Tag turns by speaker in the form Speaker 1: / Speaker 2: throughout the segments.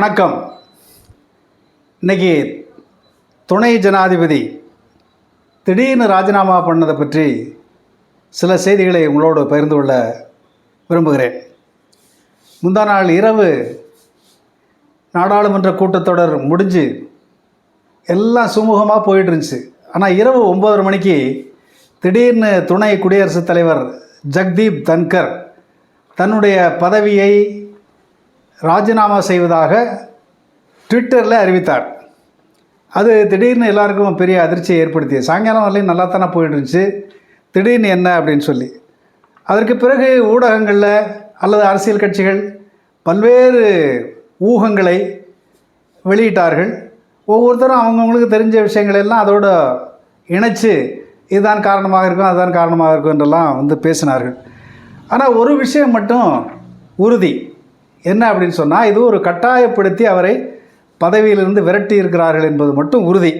Speaker 1: வணக்கம். இன்னைக்கு துணை ஜனாதிபதி திடீர்னு ராஜினாமா பண்ணதை பற்றி சில செய்திகளை உங்களோடு பகிர்ந்து கொள்ள விரும்புகிறேன். முந்தா நாள் இரவு நாடாளுமன்ற கூட்டத்தொடர் முடிஞ்சு எல்லாம் சுமூகமாக போயிட்டு இருந்துச்சு. ஆனால் இரவு ஒம்பதரை மணிக்கு திடீர்னு துணை குடியரசுத் தலைவர் ஜக்தீப் தன்கர் தன்னுடைய பதவியை ராஜினாமா செய்வதாக ட்விட்டரில் அறிவித்தார். அது திடீர்னு எல்லாருக்கும் பெரிய அதிர்ச்சியை ஏற்படுத்தியது. சாயங்காலம் வரலையும் நல்லா தானே போயிட்டு இருந்துச்சு திடீர்னு என்ன அப்படின்னு சொல்லி. அதற்கு பிறகு ஊடகங்களில் அல்லது அரசியல் கட்சிகள் பல்வேறு ஊகங்களை வெளியிட்டார்கள். ஒவ்வொருத்தரும் அவங்கவுங்களுக்கு தெரிஞ்ச விஷயங்கள் எல்லாம் அதோட இணைச்சு இதுதான் காரணமாக இருக்கும் அதுதான் காரணமாக இருக்கும் என்றெல்லாம் வந்து பேசினார்கள். ஆனால் ஒரு விஷயம் மட்டும் உறுதி. என்ன அப்படின்னு சொன்னால் இது ஒரு கட்டாயப்படுத்தி அவரை பதவியிலிருந்து விரட்டி இருக்கிறார்கள் என்பது மட்டும் உறுதி.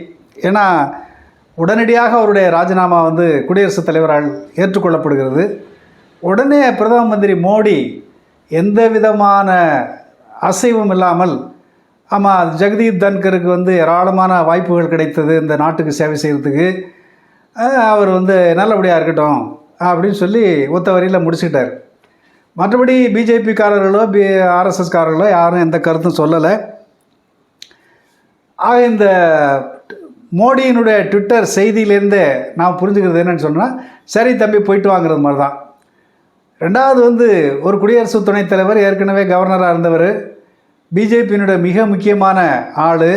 Speaker 1: ஏன்னா உடனடியாக அவருடைய ராஜினாமா வந்து குடியரசுத் தலைவரால் ஏற்றுக்கொள்ளப்படுகிறது. உடனே பிரதம மந்திரி மோடி எந்த விதமான அசைவும் இல்லாமல் ஆமாம் ஜெகதீப் தன்கருக்கு வந்து ஏராளமான வாய்ப்புகள் கிடைத்தது இந்த நாட்டுக்கு சேவை செய்கிறதுக்கு அவர் வந்து நல்லபடியாக இருக்கட்டும் அப்படின்னு சொல்லி ஒத்த வரியில் முடிச்சுக்கிட்டார். மற்றபடி பிஜேபிக்காரர்களோ பி ஆர்எஸ்எஸ்காரர்களோ யாரும் எந்த கருத்தும் சொல்லலை. ஆக இந்த மோடியினுடைய ட்விட்டர் செய்தியிலேருந்தே நான் புரிஞ்சுக்கிறது என்னன்னு சொன்னால் சரி தம்பி போயிட்டு வாங்குறது மாதிரி தான் ரெண்டாவது வந்து ஒரு குடியரசு துணைத் தலைவர் ஏற்கனவே கவர்னராக இருந்தவர் பிஜேபியினுடைய மிக முக்கியமான ஆள்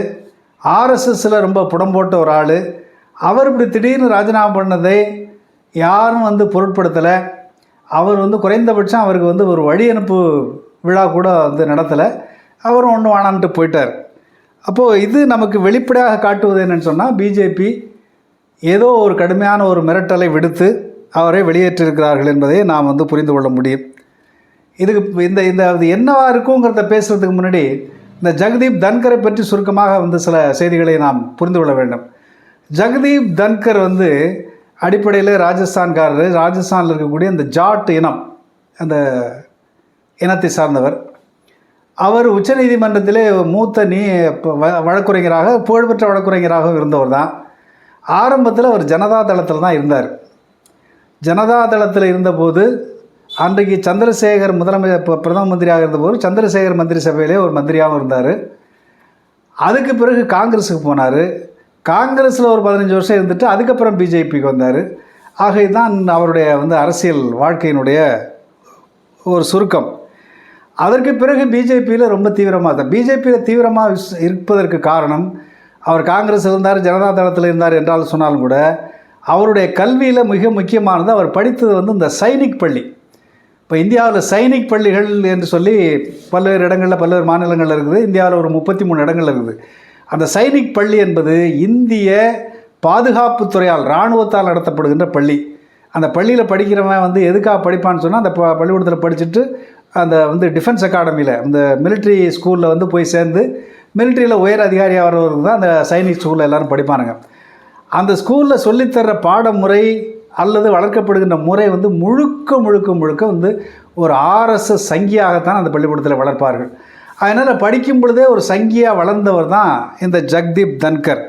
Speaker 1: ஆர்எஸ்எஸில் ரொம்ப புடம் போட்ட ஒரு ஆள். அவர் இப்படி திடீர்னு ராஜினாமா பண்ணதை யாரும் வந்து பொருட்படுத்தலை. அவர் வந்து குறைந்தபட்சம் அவருக்கு வந்து ஒரு வழி அனுப்பு விழா கூட வந்து நடத்தலை. அவரும் ஒன்றும் வானான்ட்டு போயிட்டார். அப்போது இது நமக்கு வெளிப்படையாக காட்டுவது என்னன்னு சொன்னால் பிஜேபி ஏதோ ஒரு கடுமையான ஒரு மிரட்டலை விடுத்து அவரை வெளியேற்றிருக்கிறார்கள் என்பதை நாம் வந்து புரிந்து கொள்ள முடியும். இதுக்கு இந்த இந்த அது என்னவா இருக்குங்கிறத பேசுகிறதுக்கு முன்னாடி இந்த ஜெகதீப் தன்கரை பற்றி சுருக்கமாக வந்து சில செய்திகளை நாம் புரிந்து கொள்ள வேண்டும். ஜெகதீப் தன்கர் வந்து அடிப்படையில் ராஜஸ்தான்காரர் ராஜஸ்தானில் இருக்கக்கூடிய இந்த ஜாட் இனம் அந்த இனத்தை சார்ந்தவர். அவர் உச்சநீதிமன்றத்திலே மூத்த நீ வ- வழக்குரைஞராக புகழ்பெற்ற வழக்குரைஞராகவும் இருந்தவர் தான். ஆரம்பத்தில் அவர் ஜனதா தளத்தில் தான் இருந்தார். ஜனதா தளத்தில் இருந்தபோது அன்றைக்கு சந்திரசேகர் முதலமைச்சர் இப்போ பிரதம மந்திரியாக இருந்தபோது சந்திரசேகர் மந்திரி சபையிலே ஒரு மந்திரியாகவும் இருந்தார். அதுக்கு பிறகு காங்கிரஸுக்கு போனார். காங்கிரஸில் ஒரு பதினஞ்சு வருஷம் இருந்துட்டு அதுக்கப்புறம் பிஜேபிக்கு வந்தார். ஆகையதான் அவருடைய வந்து அரசியல் வாழ்க்கையினுடைய ஒரு சுருக்கம். அதற்கு பிறகு பிஜேபியில் ரொம்ப தீவிரமாக தான் பிஜேபியில் தீவிரமாக இருப்பதற்கு காரணம் அவர் காங்கிரஸ் இருந்தார் ஜனதா தளத்தில் இருந்தார் என்றால் சொன்னாலும் கூட அவருடைய கல்வியில் மிக முக்கியமானது அவர் படித்தது வந்து இந்த சைனிக் பள்ளி. இப்போ இந்தியாவில் சைனிக் பள்ளிகள் என்று சொல்லி பல்வேறு இடங்களில் பல்வேறு மாநிலங்களில் இருக்குது. இந்தியாவில் ஒரு முப்பத்தி மூணு இடங்கள் இருக்குது. அந்த சைனிக் பள்ளி என்பது இந்திய பாதுகாப்புத்துறையால் இராணுவத்தால் நடத்தப்படுகின்ற பள்ளி. அந்த பள்ளியில் படிக்கிறவன் வந்து எதுக்காக படிப்பான்னு சொன்னால் அந்த ப பள்ளிக்கூடத்தில் படிச்சுட்டு அந்த வந்து டிஃபென்ஸ் அகாடமியில் இந்த மிலிட்ரி ஸ்கூலில் வந்து போய் சேர்ந்து மிலிட்ரியில் உயர் அதிகாரியாக வரவருக்கு தான் அந்த சைனிக் ஸ்கூலில் எல்லோரும் படிப்பானுங்க. அந்த ஸ்கூலில் சொல்லித்தர்ற பாடமுறை அல்லது வளர்க்கப்படுகின்ற முறை வந்து முழுக்க முழுக்க முழுக்க வந்து ஒரு ஆர்எஸ்எஸ் சங்கியாகத்தான் அந்த பள்ளிக்கூடத்தில் வளர்ப்பார்கள். அதனால் படிக்கும் பொழுதே ஒரு சங்கியாக வளர்ந்தவர் தான் இந்த ஜக்தீப் தன்கர்.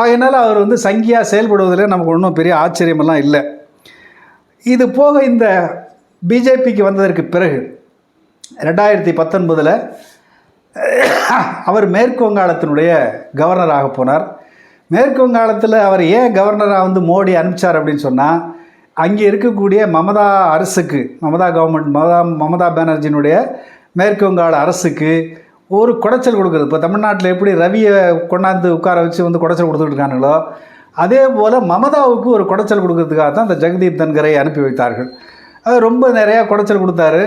Speaker 1: அதனால் அவர் வந்து சங்கியாக செயல்படுவதில் நமக்கு ஒன்றும் பெரிய ஆச்சரியமெல்லாம் இல்லை. இது போக இந்த பிஜேபிக்கு வந்ததற்கு பிறகு ரெண்டாயிரத்தி பத்தொன்பதில் அவர் மேற்கு வங்காளத்தினுடைய கவர்னராக போனார். மேற்கு வங்காளத்தில் அவர் ஏன் கவர்னராக வந்து மோடி அனுப்பிச்சார் அப்படின்னு சொன்னால் அங்கே இருக்கக்கூடிய மமதா அரசுக்கு மமதா கவர்மெண்ட் மமதா மமதா பானர்ஜியினுடைய மேற்கு வங்காள அரசுக்கு ஒரு குடைச்சல் கொடுக்குறது இப்போ தமிழ்நாட்டில் எப்படி ரவியை கொண்டாந்து உட்கார வச்சு வந்து குடைச்சல் கொடுத்துட்டு இருக்கானுங்களோ அதே போல் மமதாவுக்கு ஒரு குடைச்சல் கொடுக்கறதுக்காக தான் இந்த ஜெகதீப் தன்கரை அனுப்பி வைத்தார்கள். அது ரொம்ப நிறையா குடைச்சல் கொடுத்தாரு.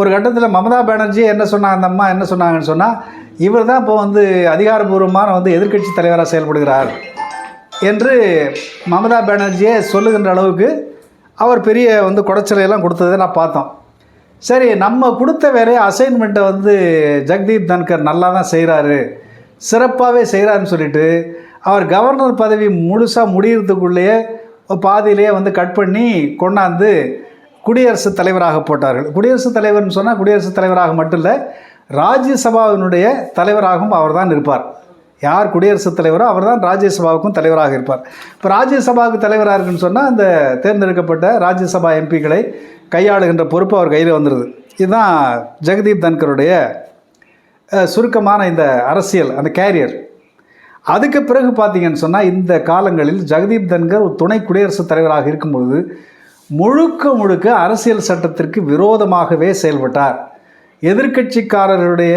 Speaker 1: ஒரு கட்டத்தில் மமதா பானர்ஜி என்ன சொன்னாங்க அந்த அம்மா என்ன சொன்னாங்கன்னு சொன்னால் இவர் தான் இப்போ வந்து அதிகாரபூர்வமான வந்து எதிர்க்கட்சி தலைவராக செயல்படுகிறார் என்று மமதா பானர்ஜியே சொல்லுகின்ற அளவுக்கு அவர் பெரிய வந்து குடைச்சலையெல்லாம் கொடுத்ததை நான் பார்த்தோம். சரி நம்ம கொடுத்த வேலையை அசைன்மெண்ட்டை வந்து ஜெகதீப் தன்கர் நல்லா தான் செய்கிறாரு சிறப்பாகவே செய்கிறாருன்னு சொல்லிட்டு அவர் கவர்னர் பதவி முழுசாக முடியறதுக்குள்ளேயே பாதியிலேயே வந்து கட் பண்ணி கொண்டாந்து குடியரசுத் தலைவராக போட்டார்கள். குடியரசுத் தலைவர்னு சொன்னால் குடியரசுத் தலைவராக மட்டும் இல்லை ராஜ்யசபாவினுடைய தலைவராகவும் அவர் தான் இருப்பார். யார் குடியரசுத் தலைவரோ அவர்தான் ராஜ்யசபாவுக்கும் தலைவராக இருப்பார். இப்போ ராஜ்யசபாவுக்கு தலைவராக இருக்குன்னு சொன்னால் அந்த தேர்ந்தெடுக்கப்பட்ட ராஜ்யசபா எம்பிக்களை கையாளுகின்ற பொறுப்பு அவர் கையில் வந்துடுது இதுதான் ஜெகதீப் தன்கருடைய சுருக்கமான இந்த அரசியல் அந்த கேரியர் அதுக்கு பிறகு பார்த்தீங்கன்னு சொன்னால் இந்த காலங்களில் ஜெகதீப் தன்கர் ஒரு துணை குடியரசுத் தலைவராக இருக்கும்பொழுது முழுக்க முழுக்க அரசியல் சட்டத்திற்கு விரோதமாகவே செயல்பட்டார். எதிர்க்கட்சிக்காரர்களுடைய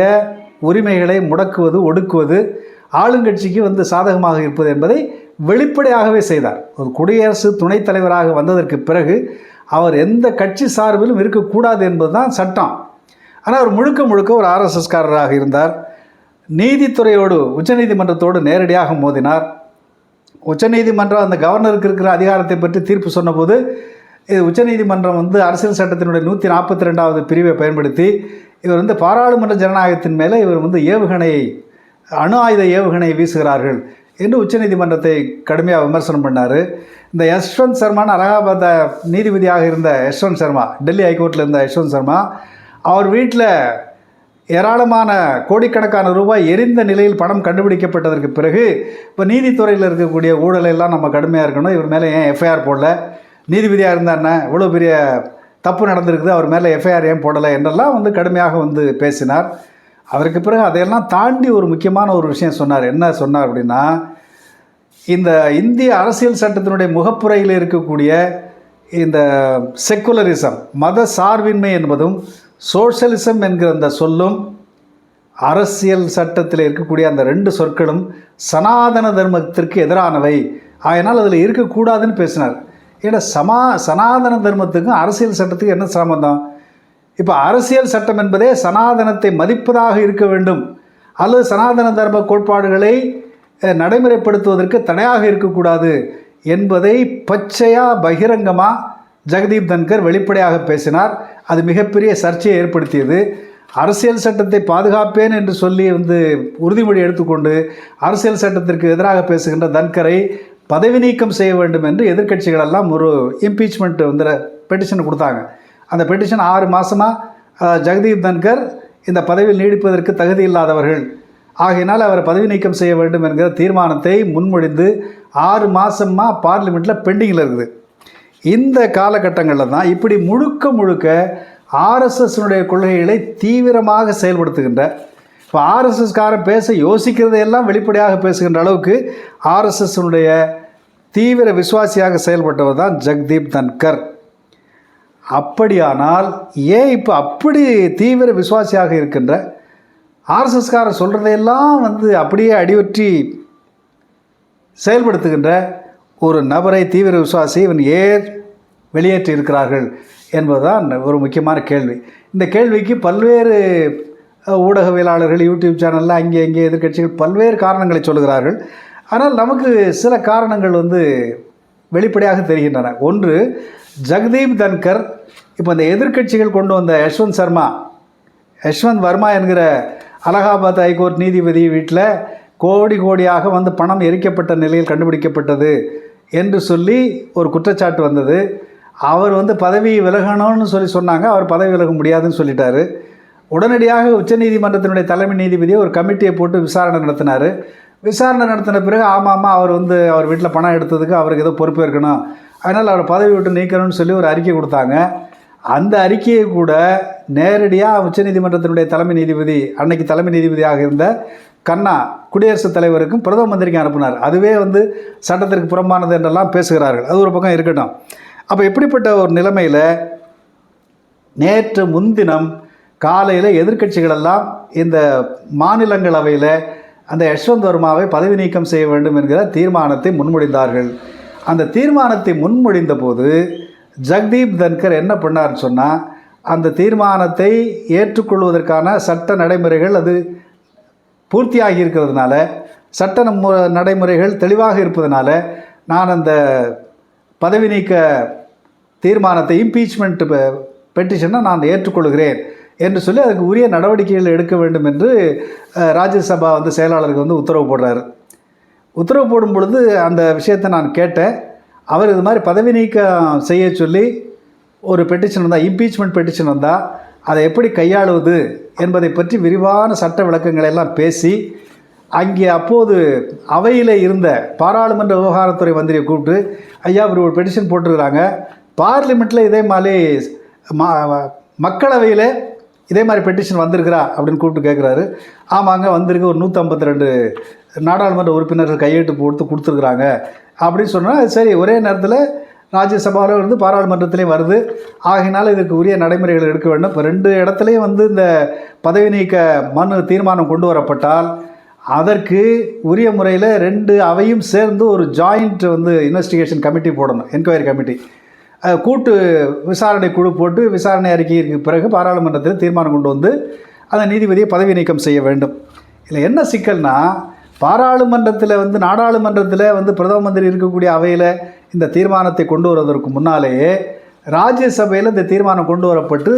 Speaker 1: உரிமைகளை முடக்குவது ஒடுக்குவது ஆளுங்கட்சிக்கு வந்து சாதகமாக இருப்பது என்பதை வெளிப்படையாகவே செய்தார். ஒரு குடியரசு துணைத் தலைவராக வந்ததற்கு பிறகு அவர் எந்த கட்சி சார்பிலும் இருக்கக்கூடாது என்பதுதான் சட்டம். ஆனால் அவர் முழுக்க முழுக்க ஒரு ஆர்எஸ்எஸ்காரராக இருந்தார். நீதித்துறையோடு உச்சநீதிமன்றத்தோடு நேரடியாக மோதினார். உச்சநீதிமன்றம் அந்த கவர்னருக்கு இருக்கிற அதிகாரத்தை பற்றி தீர்ப்பு சொன்னபோது இது உச்சநீதிமன்றம் வந்து அரசியல் சட்டத்தினுடைய நூற்றி நாற்பத்தி ரெண்டாவது பிரிவை பயன்படுத்தி இவர் வந்து பாராளுமன்ற ஜனநாயகத்தின் மேலே இவர் வந்து ஏவுகணையை அணு ஆயுத ஏவுகணையை வீசுகிறார்கள். என்று உச்சநீதிமன்றத்தை கடுமையாக விமர்சனம் பண்ணார். இந்த யஷ்வந்த் சர்மான்னு அலகாபாத் நீதிபதியாக இருந்த யஷ்வந்த் சர்மா டெல்லி ஹைகோர்ட்டில் இருந்த யஷ்வந்த் சர்மா அவர் வீட்டில் ஏராளமான கோடிக்கணக்கான ரூபாய் எரிந்த நிலையில் பணம் கண்டுபிடிக்கப்பட்டதற்கு பிறகு இப்போ நீதித்துறையில் இருக்கக்கூடிய ஊழலெல்லாம் நம்ம கடுமையாக இருக்கணும். இவர் மேலே ஏன் எஃப்ஐஆர் போடல? நீதிபதியாக இருந்தாருன்னா இவ்வளோ பெரிய தப்பு நடந்திருக்குது. அவர் மேலே எஃப்ஐஆர் ஏன் போடலை? என்றெல்லாம் வந்து கடுமையாக வந்து பேசினார். அதற்கு பிறகு அதையெல்லாம் தாண்டி ஒரு முக்கியமான ஒரு விஷயம் சொன்னார். என்ன சொன்னார் அப்படின்னா இந்த இந்திய அரசியல் சட்டத்தினுடைய முகப்புரையில் இருக்கக்கூடிய இந்த செக்குலரிசம் மத சார்பின்மை என்பதும் சோஷலிசம் என்கிற அந்த சொல்லும் அரசியல் சட்டத்தில் இருக்கக்கூடிய அந்த ரெண்டு சொற்களும் சனாதன தர்மத்திற்கு எதிரானவை. அதனால் அதில் இருக்கக்கூடாதுன்னு பேசினார். ஏன்னா சமா சனாதன தர்மத்துக்கும் அரசியல் சட்டத்துக்கும் என்ன சம்பந்தம்? இப்போ அரசியல் சட்டம் என்பதே சனாதனத்தை மதிப்பதாக இருக்க வேண்டும். அல்லது சனாதன தர்ம கோட்பாடுகளை நடைமுறைப்படுத்துவதற்கு தடையாக இருக்கக்கூடாது என்பதை பச்சையாக பகிரங்கமாக ஜெகதீப் தன்கர் வெளிப்படையாக பேசினார். அது மிகப்பெரிய சர்ச்சையை ஏற்படுத்தியது. அரசியல் சட்டத்தை பாதுகாப்பேன் என்று சொல்லி வந்து உறுதிமொழி எடுத்துக்கொண்டு அரசியல் சட்டத்திற்கு எதிராக பேசுகின்ற தன்கரை பதவி நீக்கம் செய்ய வேண்டும் என்று எதிர்க்கட்சிகளெல்லாம் ஒரு இம்பீச்மெண்ட் வந்து பெட்டிஷன் கொடுத்தாங்க. அந்த பெட்டிஷன் ஆறு மாதமாக ஜெகதீப் தன்கர் இந்த பதவியில் நீடிப்பதற்கு தகுதி இல்லாதவர்கள். ஆகையினால் அவரை பதவி நீக்கம் செய்ய வேண்டும் என்கிற தீர்மானத்தை முன்மொழிந்து ஆறு மாதமாக பார்லிமெண்ட்டில் பெண்டிங்கில் இருக்குது. இந்த காலகட்டங்களில் தான் இப்படி முழுக்க முழுக்க ஆர்எஸ்எஸ்னுடைய கொள்கைகளை தீவிரமாக செயல்படுத்துகின்ற இப்போ ஆர்எஸ்எஸ்காரன் பேச யோசிக்கிறதையெல்லாம் வெளிப்படையாக பேசுகின்ற அளவுக்கு ஆர்எஸ்எஸ்னுடைய தீவிர விசுவாசியாக செயல்பட்டவர் தான் ஜெகதீப் தன்கர். அப்படியானால் ஏன் இப்போ அப்படி தீவிர விசுவாசியாக இருக்கின்ற ஆர்எஸ்எஸ்காரர் சொல்கிறதையெல்லாம் வந்து அப்படியே அடிவற்றி செயல்படுத்துகின்ற ஒரு நபரை தீவிர விசுவாசி இவன் ஏர் வெளியேற்றி இருக்கிறார்கள் என்பதுதான் ஒரு முக்கியமான கேள்வி. இந்த கேள்விக்கு பல்வேறு ஊடகவியலாளர்கள் யூடியூப் சேனலில் அங்கே இங்கே எதிர்க்கட்சிகள் பல்வேறு காரணங்களை சொல்கிறார்கள் ஆனால் நமக்கு சில காரணங்கள் வந்து வெளிப்படையாக தெரிகின்றன. ஒன்று ஜெகதீப் தன்கர் இப்போ இந்த எதிர்க்கட்சிகள் கொண்டு வந்த யஷ்வந்த் சர்மா யஷ்வந்த் வர்மா என்கிற அலகாபாத் ஹைகோர்ட் நீதிபதி வீட்டில் கோடி கோடியாக வந்து பணம் எரிக்கப்பட்ட நிலையில் கண்டுபிடிக்கப்பட்டது என்று சொல்லி ஒரு குற்றச்சாட்டு வந்தது. அவர் வந்து பதவி விலகணும்னு சொல்லி சொன்னாங்க. அவர் பதவி விலக முடியாதுன்னு சொல்லிட்டாரு. உடனடியாக உச்சநீதிமன்றத்தினுடைய தலைமை நீதிபதியை ஒரு கமிட்டியை போட்டு விசாரணை நடத்தினார். விசாரணை நடத்தின பிறகு ஆமாம் அவர் வந்து அவர் வீட்டில் பணம் எடுத்ததுக்கு அவருக்கு ஏதோ பொறுப்பு இருக்கணும். அதனால் அவரை பதவி விட்டு நீக்கணும்னு சொல்லி ஒரு அறிக்கை கொடுத்தாங்க. அந்த அறிக்கையை கூட நேரடியாக உச்சநீதிமன்றத்தினுடைய தலைமை நீதிபதி அன்னைக்கு தலைமை நீதிபதியாக இருந்த கண்ணா குடியரசுத் தலைவருக்கும் பிரதம மந்திரிக்கும் அனுப்பினார். அதுவே வந்து சட்டத்திற்கு புறம்பானது என்றெல்லாம் பேசுகிறார்கள். அது ஒரு பக்கம் இருக்கட்டும். அப்போ எப்படிப்பட்ட ஒரு நிலைமையில் நேற்று முன்தினம் காலையில் எதிர்க்கட்சிகளெல்லாம் இந்த மாநிலங்களவையில் அந்த யஷ்வந்த் வர்மாவை பதவி நீக்கம் செய்ய வேண்டும் என்கிற தீர்மானத்தை முன்மொழிந்தார்கள். அந்த தீர்மானத்தை முன்மொழிந்த போது ஜக்தீப் தன்கர் என்ன பண்ணார்னு சொன்னால் அந்த தீர்மானத்தை ஏற்றுக்கொள்வதற்கான சட்ட நடைமுறைகள் அது பூர்த்தியாகி இருக்கிறதுனால சட்ட நம்ம- நடைமுறைகள் தெளிவாக இருப்பதனால நான் அந்த பதவி நீக்க தீர்மானத்தை இம்பீச்மெண்ட் பெட்டிஷனை நான் ஏற்றுக்கொள்கிறேன் என்று சொல்லி அதுக்கு உரிய நடவடிக்கைகள் எடுக்க வேண்டும் என்று ராஜ்யசபா வந்து செயலாளருக்கு வந்து உத்தரவு போடுறாரு. உத்தரவு போடும் பொழுது அந்த விஷயத்தை நான் கேட்டேன். அவர் இது மாதிரி பதவி நீக்கம் செய்ய சொல்லி ஒரு பெட்டிஷன் வந்தால் இம்பீச்மெண்ட் பெட்டிஷன் வந்தால் அதை எப்படி கையாளுவது என்பதை பற்றி விரிவான சட்ட விளக்கங்களை எல்லாம் பேசி அங்கே அப்போது அவையில் இருந்த பாராளுமன்ற விவகாரத்துறை மந்திரியை கூப்பிட்டு ஐயா இவர் ஒரு பெட்டிஷன் போட்டிருக்கிறாங்க. பார்லிமெண்ட்டில் இதே மாதிரி மா மக்களவையில் இதே மாதிரி பெட்டிஷன் வந்திருக்கிறா? அப்படின்னு கூப்பிட்டு கேட்குறாரு. ஆமாங்க வந்திருக்கு. ஒரு நூற்றம்பத்தி ரெண்டு நாடாளுமன்ற உறுப்பினர்கள் கையெழுத்து போட்டு கொடுத்துருக்குறாங்க. அப்படின்னு சொன்னால் சரி ஒரே நேரத்தில் ராஜ்யசபாவில் இருந்து பாராளுமன்றத்திலையும் வருது. ஆகினால இதுக்கு உரிய நடைமுறைகள் எடுக்க வேண்டும். இப்போ ரெண்டு இடத்துலையும் வந்து இந்த பதவி நீக்க மனு தீர்மானம் கொண்டு வரப்பட்டால் அதற்கு உரிய முறையில் ரெண்டு அவையும் சேர்ந்து ஒரு ஜாயிண்ட் வந்து இன்வெஸ்டிகேஷன் கமிட்டி போடணும் என்கொயரி கமிட்டி கூட்டு விசாரணை குழு போட்டு விசாரணை அறிக்கைக்கு பிறகு பாராளுமன்றத்தில் தீர்மானம் கொண்டு வந்து அந்த நீதிபதியை பதவி நீக்கம் செய்ய வேண்டும். இதில் என்ன சிக்கல்னால் பாராளுமன்றத்தில் வந்து நாடாளுமன்றத்தில் வந்து பிரதம மந்திரி இருக்கக்கூடிய அவையில் இந்த தீர்மானத்தை கொண்டு வருவதற்கு முன்னாலேயே ராஜ்யசபையில் இந்த தீர்மானம் கொண்டு வரப்பட்டு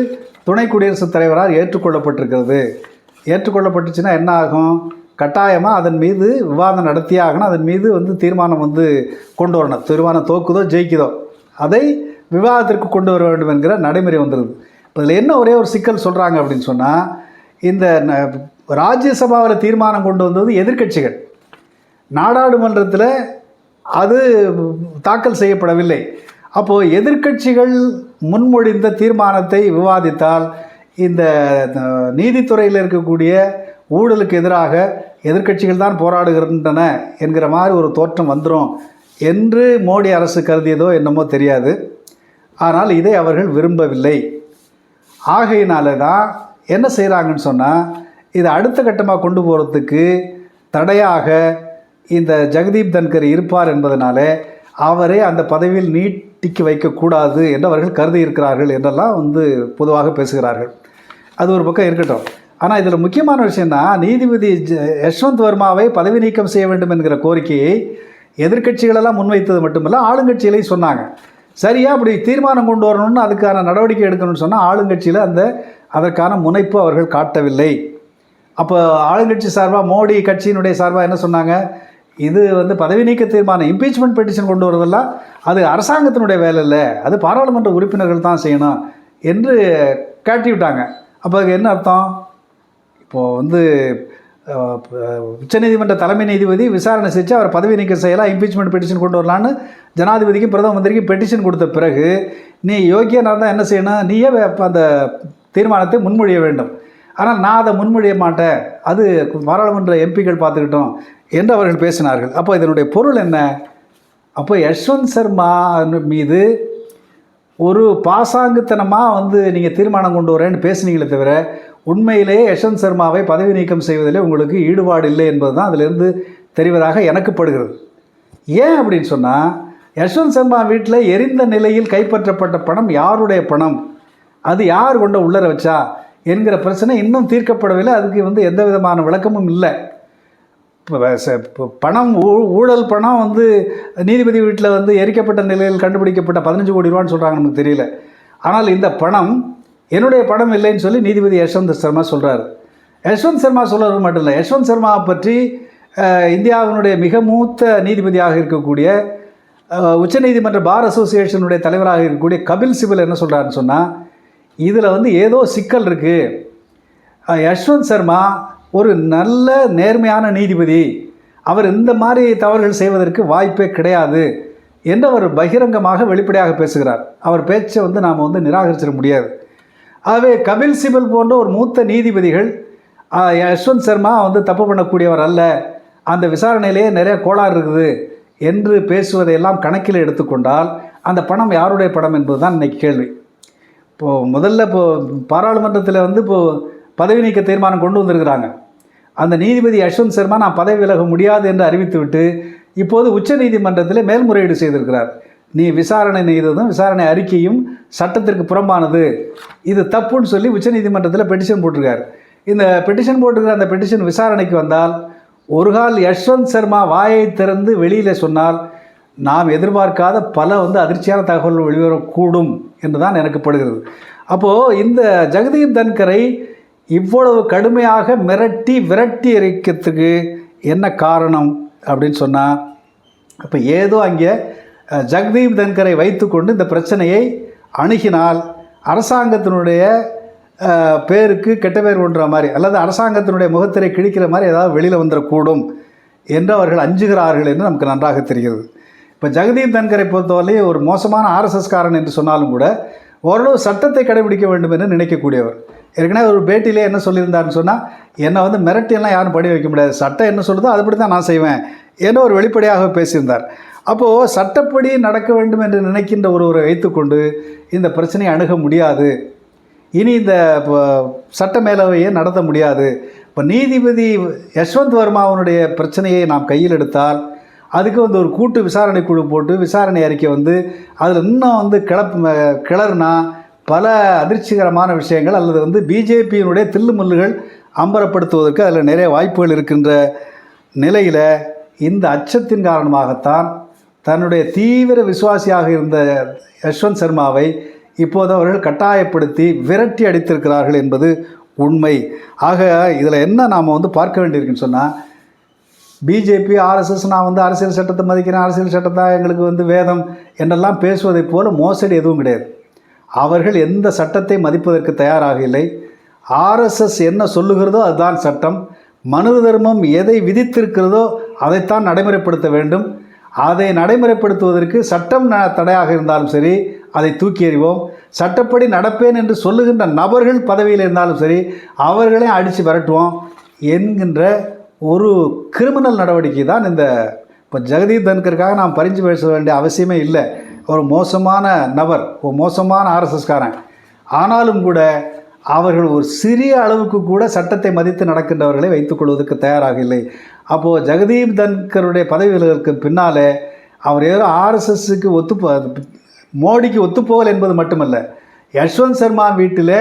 Speaker 1: துணை குடியரசுத் தலைவரால் ஏற்றுக்கொள்ளப்பட்டிருக்கிறது. ஏற்றுக்கொள்ளப்பட்டுச்சுன்னா என்ன ஆகும்? கட்டாயமாக அதன் மீது விவாதம் நடத்தியே ஆகணும் அதன் மீது வந்து தீர்மானம் வந்து கொண்டு வரணும். தீர்மானம் தோக்குதோ ஜெயிக்குதோ. அதை விவாதத்திற்கு கொண்டு வர வேண்டும் என்கிற நடைமுறை வந்துடுது இப்போ இதில் என்ன ஒரே ஒரு சிக்கல் சொல்கிறாங்க அப்படின்னு சொன்னால் இந்த ந- ராஜ்யசபாவில் தீர்மானம் கொண்டு வந்தது எதிர்க்கட்சிகள். நாடாளுமன்றத்தில் அது தாக்கல் செய்யப்படவில்லை. அப்போது எதிர்க்கட்சிகள் முன்மொழிந்த தீர்மானத்தை விவாதித்தால் இந்த நீதித்துறையில் இருக்கக்கூடிய ஊழலுக்கு எதிராக எதிர்க்கட்சிகள் தான் போராடுகின்றன என்கிற மாதிரி ஒரு தோற்றம் வந்துடும் என்று மோடி அரசு கருதியதோ என்னமோ தெரியாது. ஆனால் இதை அவர்கள் விரும்பவில்லை. ஆகையினால தான் என்ன செய்கிறாங்கன்னு சொன்னால் இதை அடுத்த கட்டமாக கொண்டு போகிறதுக்கு தடையாக இந்த ஜெகதீப் தன்கர் இருப்பார் என்பதனால அவரை அந்த பதவியில் நீட்டிக்கு வைக்கக்கூடாது என்று அவர்கள் கருதி இருக்கிறார்கள் என்றெல்லாம் வந்து பொதுவாக பேசுகிறார்கள். அது ஒரு பக்கம் இருக்கட்டும். ஆனால் இதில் முக்கியமான விஷயம்னா நீதிபதி ஜ- யஷ்வந்த் வர்மாவை பதவி நீக்கம் செய்ய வேண்டும் என்கிற கோரிக்கையை எதிர்க்கட்சிகளெல்லாம் முன்வைத்தது மட்டுமல்ல ஆளுங்கட்சிகளையும் சொன்னாங்க. சரியா அப்படி தீர்மானம் கொண்டு வரணும்னு அதுக்கான நடவடிக்கை எடுக்கணும்னு சொன்னால் ஆளுங்கட்சியில் அந்த அதற்கான முனைப்பு அவர்கள் காட்டவில்லை. அப்போ ஆளுங்கட்சி சார்பாக மோடி கட்சியினுடைய சார்பாக என்ன சொன்னாங்க? இது வந்து பதவி நீக்க தீர்மானம் இம்பீச்மெண்ட் பெட்டிஷன் கொண்டு வரதெல்லாம் அது அரசாங்கத்தினுடைய வேலை இல்லை. அது பாராளுமன்ற உறுப்பினர்கள் தான் செய்யணும் என்று காட்டி விட்டாங்க. அப்போ அதுக்கு என்ன அர்த்தம்? இப்போது வந்து உச்சநீதிமன்ற தலைமை நீதிபதி விசாரணை செஞ்சு அவர் பதவி நீக்கம் செய்யலாம் இம்பீச்மெண்ட் பெட்டிஷன் கொண்டு வரலான்னு ஜனாதிபதிக்கும் பிரதம மந்திரிக்கும் பெட்டிஷன் கொடுத்த பிறகு நீ யோக்கியனாக இருந்தால் என்ன செய்யணும்? நீயே அந்த தீர்மானத்தை முன்மொழிய வேண்டும். ஆனால் நான் அதை முன்மொழிய மாட்டேன். அது பாராளுமன்ற எம்பிக்கள் பார்த்துக்கிட்டோம் என்று அவர்கள் பேசினார்கள். அப்போ இதனுடைய பொருள் என்ன? அப்போ யஷ்வந்த் சர்மா மீது ஒரு பாசாங்குத்தனமாக வந்து நீங்கள் தீர்மானம் கொண்டு வரேன்னு பேசுனீங்களே தவிர உண்மையிலேயே யஷ்வந்த் சர்மாவை பதவி நீக்கம் செய்வதிலே உங்களுக்கு ஈடுபாடு இல்லை என்பது தான் அதிலிருந்து தெரிவதாக எனக்கு படுகிறது. ஏன் அப்படின்னு சொன்னால் யஷ்வந்த் சர்மா வீட்டில் எரிந்த நிலையில் கைப்பற்றப்பட்ட பணம் யாருடைய பணம்? அது யார் கொண்ட உள்ளர வச்சா? என்கிற பிரச்சனை இன்னும் தீர்க்கப்படவில்லை. அதுக்கு வந்து எந்த விதமான விளக்கமும் இல்லை. இப்போ ச- பணம் ஊ ஊழல் பணம் வந்து நீதிபதி வீட்டில் வந்து எரிக்கப்பட்ட நிலையில் கண்டுபிடிக்கப்பட்ட பதினஞ்சு கோடி ரூபான்னு சொல்கிறாங்க நமக்கு தெரியல. ஆனால் இந்த பணம் என்னுடைய பணம் இல்லைன்னு சொல்லி நீதிபதி யஷ்வந்த் சர்மா சொல்கிறார் யஷ்வந்த் சர்மா சொல்கிறது மட்டும் இல்லை. யஷ்வந்த் சர்மா பற்றி இந்தியாவினுடைய மிக மூத்த நீதிபதியாக இருக்கக்கூடிய உச்சநீதிமன்ற பார் அசோசியேஷனுடைய தலைவராக இருக்கக்கூடிய கபில் சிபல் என்ன சொல்கிறாருன்னு சொன்னால் இதில் வந்து ஏதோ சிக்கல் இருக்குது யஷ்வந்த் சர்மா ஒரு நல்ல நேர்மையான நீதிபதி. அவர் இந்த மாதிரி தவறுகள் செய்வதற்கு வாய்ப்பே கிடையாது என்று அவர் பகிரங்கமாக வெளிப்படையாக பேசுகிறார். அவர் பேச்சை வந்து நாம் வந்து நிராகரிச்சிட முடியாது. ஆகவே கபில் சிபல் போன்ற ஒரு மூத்த நீதிபதிகள் யஷ்வந்த் சர்மா வந்து தப்பு பண்ணக்கூடியவர் அல்ல. அந்த விசாரணையிலேயே நிறைய கோளாறு இருக்குது என்று பேசுவதையெல்லாம் கணக்கில் எடுத்துக்கொண்டால் அந்த பணம் யாருடைய படம் என்பது தான் இன்னைக்கு கேள்வி. இப்போது முதல்ல இப்போது பாராளுமன்றத்தில் வந்து இப்போது பதவி நீக்க தீர்மானம் கொண்டு வந்திருக்கிறாங்க. அந்த நீதிபதி யஷ்வந்த் சர்மா நான் பதவி விலக முடியாது என்று அறிவித்துவிட்டு இப்போது உச்ச நீதிமன்றத்தில் மேல்முறையீடு செய்திருக்கிறார். நீ விசாரணை செய்ததும் விசாரணை அறிக்கையும் சட்டத்திற்கு புறம்பானது. இது தப்புன்னு சொல்லி உச்சநீதிமன்றத்தில் பெட்டிஷன் போட்டிருக்காரு. இந்த பெட்டிஷன் போட்டிருக்கிற அந்த பெட்டிஷன் விசாரணைக்கு வந்தால் ஒரு கால் யஷ்வந்த் சர்மா வாயை திறந்து வெளியில் சொன்னால் நாம் எதிர்பார்க்காத பல வந்து அதிர்ச்சியான தகவல்கள் வெளிவரக்கூடும் என்று தான் எனக்கு படுகிறது. அப்போது இந்த ஜெகதீப் தன்கரை இவ்வளவு கடுமையாக மிரட்டி விரட்டி எரிக்கிறதுக்கு என்ன காரணம் அப்படின்னு சொன்னால் அப்போ ஏதோ அங்கே ஜெகதீப் தன்கரை வைத்துக்கொண்டு இந்த பிரச்சனையை அணுகினால் அரசாங்கத்தினுடைய பேருக்கு கெட்ட பேர் ஒன்ற மாதிரி அல்லது அரசாங்கத்தினுடைய முகத்திரை கிழிக்கிற மாதிரி ஏதாவது வெளியில் வந்துடக்கூடும் என்று அவர்கள் அஞ்சுகிறார்கள் என்று நமக்கு நன்றாக தெரிகிறது. இப்போ ஜெகதீப் தன்கரை பொறுத்தவரை ஒரு மோசமான ஆர்எஸ்எஸ்காரன் என்று சொன்னாலும் கூட ஓரளவு சட்டத்தை கடைபிடிக்க வேண்டும் என்று நினைக்கக்கூடியவர். ஏற்கனவே ஒரு பேட்டியிலே என்ன சொல்லியிருந்தாருன்னு சொன்னால் என்னை வந்து மிரட்டியெல்லாம் யாரும் படி வைக்க முடியாது. சட்டம் என்ன சொல்லுதோ அதுபடி தான் நான் செய்வேன். என்று ஒரு வெளிப்படையாக பேசியிருந்தார். அப்போது சட்டப்படி நடக்க வேண்டும் என்று நினைக்கின்ற ஒருவரை வைத்துக்கொண்டு இந்த பிரச்சனையை அணுக முடியாது. இனி இந்த இப்போ சட்ட மேலவையை நடத்த முடியாது. இப்போ நீதிபதி யஷ்வந்த் வர்மாவனுடைய பிரச்சனையை நாம் கையில் எடுத்தால் அதுக்கு வந்து ஒரு கூட்டு விசாரணை குழு போட்டு விசாரணை அறிக்கை வந்து அதில் இன்னும் வந்து கிளப்பு கிளறுனா பல அதிர்ச்சிகரமான விஷயங்கள் அல்லது வந்து பிஜேபியினுடைய தில்லுமுல்லுகள் அம்பலப்படுத்துவதற்கு அதில் நிறைய வாய்ப்புகள் இருக்கின்ற நிலையில் இந்த அச்சத்தின் காரணமாகத்தான் தன்னுடைய தீவிர விசுவாசியாக இருந்த யஷ்வந்த் சர்மாவை இப்போது அவர்கள் கட்டாயப்படுத்தி விரட்டி அடித்திருக்கிறார்கள் என்பது உண்மை. ஆக இதில் என்ன நாம் வந்து பார்க்க வேண்டியிருக்குன்னு சொன்னால் பிஜேபி ஆர்எஸ்எஸ் நான் வந்து அரசியல் சட்டத்தை மதிக்கிறேன் அரசியல் சட்டத்தை எங்களுக்கு வந்து வேதம் என்றெல்லாம் பேசுவதைப் போல மோசடி எதுவும் கிடையாது. அவர்கள் எந்த சட்டத்தை மதிப்பதற்கு தயாராக இல்லை. ஆர்எஸ்எஸ் என்ன சொல்லுகிறதோ அதுதான் சட்டம். மனு தர்மம் எதை விதித்திருக்கிறதோ அதைத்தான் நடைமுறைப்படுத்த வேண்டும். அதை நடைமுறைப்படுத்துவதற்கு சட்டம் தடையாக இருந்தாலும் சரி அதை தூக்கி எறிவோம். சட்டப்படி நடப்பேன் என்று சொல்லுகின்ற நபர்கள் பதவியில் இருந்தாலும் சரி அவர்களையும் அடித்து விரட்டுவோம் என்கின்ற ஒரு கிரிமினல் நடவடிக்கை தான் இந்த இப்போ ஜெகதீப் தன்கருக்காக நாம் பரிஞ்சு பேச வேண்டிய அவசியமே இல்லை. ஒரு மோசமான நபர் ஒரு மோசமான ஆர்எஸ்எஸ்காரன் ஆனாலும் கூட அவர்கள் ஒரு சிறிய அளவுக்கு கூட சட்டத்தை மதித்து நடக்கின்றவர்களை வைத்துக்கொள்வதற்கு தயாராக இல்லை. அப்போது ஜெகதீப் தன்கருடைய பதவிகளுக்கு பின்னாலே அவர் ஏதோ ஆர்எஸ்எஸ்க்கு ஒத்துப்போ மோடிக்கு ஒத்துப்போகல் என்பது மட்டுமல்ல. யஷ்வந்த் சர்மா வீட்டில்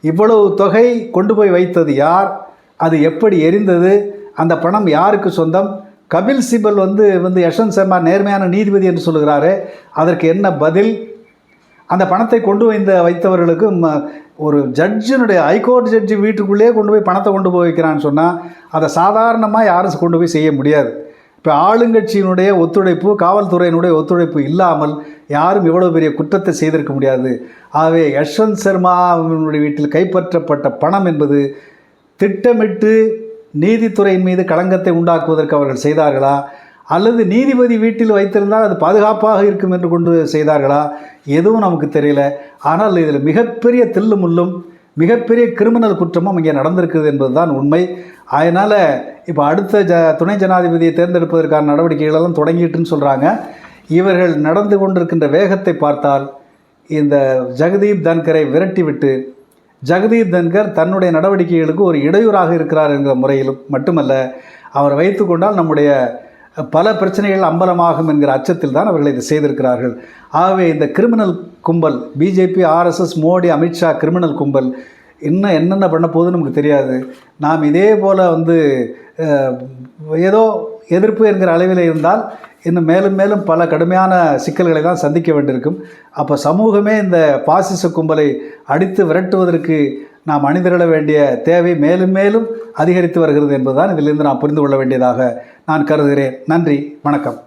Speaker 1: இவ்வளவு தொகை கொண்டு போய் வைத்தது யார்? அது எப்படி எரிந்தது? அந்த பணம் யாருக்கு சொந்தம்? கபில் சிபல் வந்து வந்து யஷ்வந்த் சர்மா நேர்மையான நீதிபதி என்று சொல்கிறாரு அதற்கு என்ன பதில்? அந்த பணத்தை கொண்டு வைந்த வைத்தவர்களுக்கு ம- ஒரு ஜட்ஜினுடைய ஹைகோர்ட் ஜட்ஜி வீட்டுக்குள்ளேயே கொண்டு போய் பணத்தை கொண்டு போய் வைக்கிறான்னு சொன்னால் அதை சாதாரணமாக யாரும் கொண்டு போய் செய்ய முடியாது. இப்போ ஆளுங்கட்சியினுடைய ஒத்துழைப்பு காவல்துறையினுடைய ஒத்துழைப்பு இல்லாமல் யாரும் இவ்வளோ பெரிய குற்றத்தை செய்திருக்க முடியாது. ஆகவே யஷ்வந்த் சர்மாவினுடைய வீட்டில் கைப்பற்றப்பட்ட பணம் என்பது திட்டமிட்டு நீதித்துறையின் மீது களங்கத்தை உண்டாக்குவதற்கு அவர்கள் செய்தார்களா? அல்லது நீதிபதி வீட்டில் வைத்திருந்தால் அது பாதுகாப்பாக இருக்கும் என்று கொண்டு செய்தார்களா? எதுவும் நமக்கு தெரியல. ஆனால் இதில் மிகப்பெரிய தில்லு முள்ளும் மிகப்பெரிய கிரிமினல் குற்றமும் இங்கே நடந்திருக்கிறது என்பதுதான் உண்மை. அதனால் இப்போ அடுத்த ஜ துணை ஜனாதிபதியை தேர்ந்தெடுப்பதற்கான நடவடிக்கைகள் எல்லாம் தொடங்கிட்டுன்னு சொல்கிறாங்க இவர்கள் நடந்து கொண்டிருக்கின்ற வேகத்தை பார்த்தால் இந்த ஜெகதீப் தன்கரை விரட்டிவிட்டு ஜெகதீப் தன்கர் தன்னுடைய நடவடிக்கைகளுக்கு ஒரு இடையூறாக இருக்கிறார் என்கிற முறையிலும் மட்டுமல்ல அவர் வைத்துக்கொண்டால் நம்முடைய பல பிரச்சனைகள் அம்பலமாகும் என்கிற அச்சத்தில் தான் அவர்கள் இதை செய்திருக்கிறார்கள். ஆகவே இந்த கிரிமினல் கும்பல் BJP RSS Modi Amit Shah criminal கும்பல் இன்னும் என்னென்ன பண்ண போகுதுன்னு நமக்கு தெரியாது. நாம் இதே போல் வந்து ஏதோ எதிர்ப்பு என்கிற அளவில் இருந்தால் இன்னும் மேலும் மேலும் பல கடுமையான சிக்கல்களை தான் சந்திக்க வேண்டியிருக்கும். அப்போ சமூகமே இந்த பாசிச கும்பலை அடித்து விரட்டுவதற்கு நாம் அணிதிரள வேண்டிய தேவை மேலும் மேலும் அதிகரித்து வருகிறது என்பதுதான் இதிலிருந்து நாம் புரிந்து கொள்ள வேண்டியதாக நான் கருதுகிறேன். நன்றி வணக்கம்.